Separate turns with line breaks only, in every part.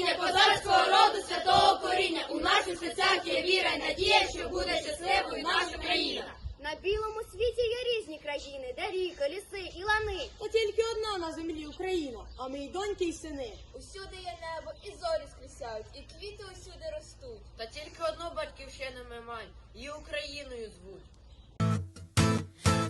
нове козацького роду, святого коріння. У наших серцях є віра й надія, що буде щасливою наша країна.
На білому світі є різні країни, де ріки, ліси і лани.
Та тільки одна на землі Україна, а ми й доньки й сини.
Усюди є небо, і зорі скрісяють, і квіти усюди ростуть.
Та тільки одну батьківщину ми маємо, її Україною звуть.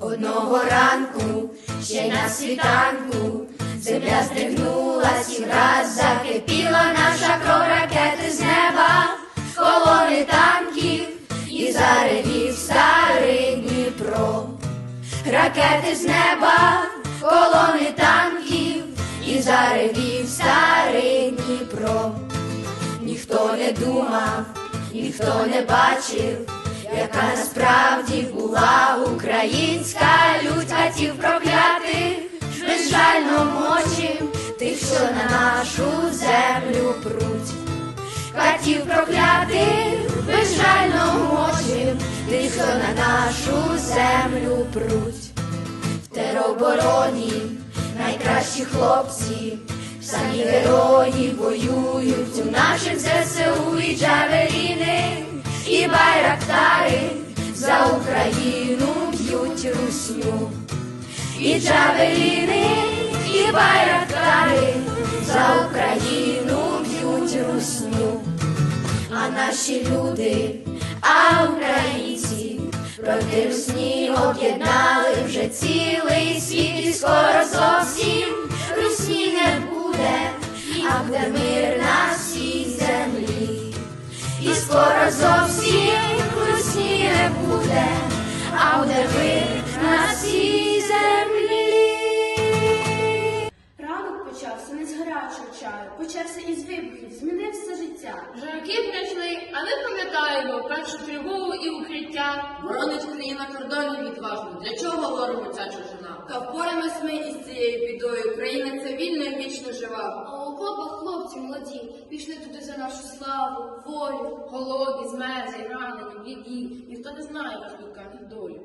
Одного ранку, ще на світанку, земля здригнулась і враз закипіла Ракети з неба, колони танків і заревів старий Дніпро. Ніхто не думав, ніхто не бачив, яка насправді була українська лють хатів проклятих, безжально мочим тих, що на нашу землю пруть. Хатів проклятих, безжально мочим тих, що на нашу землю пруть. В теробороні найкращі хлопці, самі герої воюють у наших ЗСУ і джавеліни, і байрактари за Україну б'ють русню. І джавеліни, і байрактари за Україну б'ють русню. А наші люди, а українці проти русні об'єднали вже цілий світ, і скоро зовсім русні не буде, а буде мир на всій землі. І скоро зовсім русні не буде, а буде мир на всій землі.
Чаю, почався із вибухів, змінився життя.
Вже роки пройшли, а ми пам'ятаємо першу тривогу і укриття.
Боронить країна кордонів відважно. Для чого ворогу ця чужина? Та впораємось ми із цією бідою. Україна це вільна і вічно жива.
А у окопах хлопці молоді пішли туди за нашу славу, волю.
Голодні, змерзлі, ранені, бліді. Ніхто не знає, як їх долю.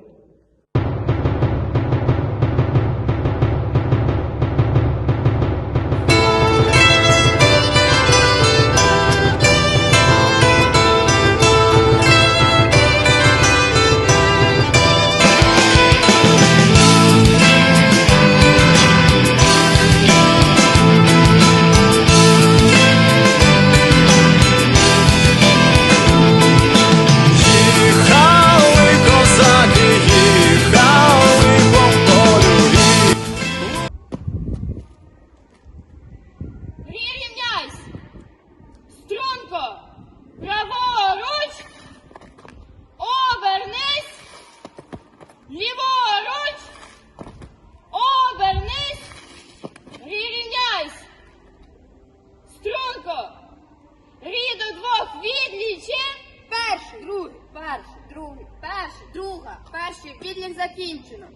Ліворуч! Обернись! Рівняйсь! Струнко! Рі до двох відліче!
Перший, другий, перший, другий, перший, друга, перший відлік закінчено.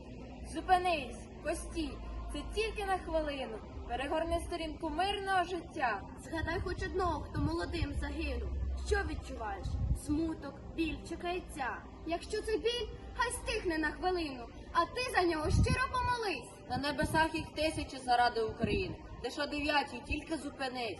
Зупинись, постій, це тільки на хвилину. Перегорни сторінку мирного життя.
Згадай хоч одного, хто молодим загинув. Що відчуваєш? Смуток, біль чи каяття? Якщо це біль, хай стихне на хвилину, а ти за нього щиро помолись.
На небесах їх тисячі заради України. де о дев'ятій тільки зупинись.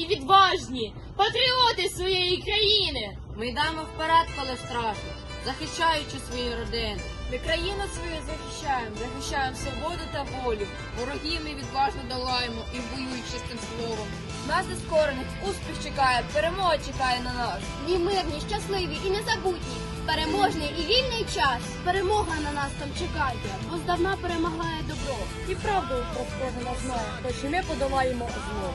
сильні, відважні, патріоти своєї країни.
Ми йдемо вперед, коли страшно.
захищаючи свої родини. Ми країну свою захищаємо, захищаємо свободу та волю. Ворогів ми відважно долаємо і воюючи з цим словом. Нас нескорених успіх чекає, перемога чекає на нас.
Ні мирні, щасливі і незабутні, переможний і вільний час. Перемога на нас там чекає, бо здавна перемагає добро.
І правду про кожен знає, хоч і ми подолаємо зло.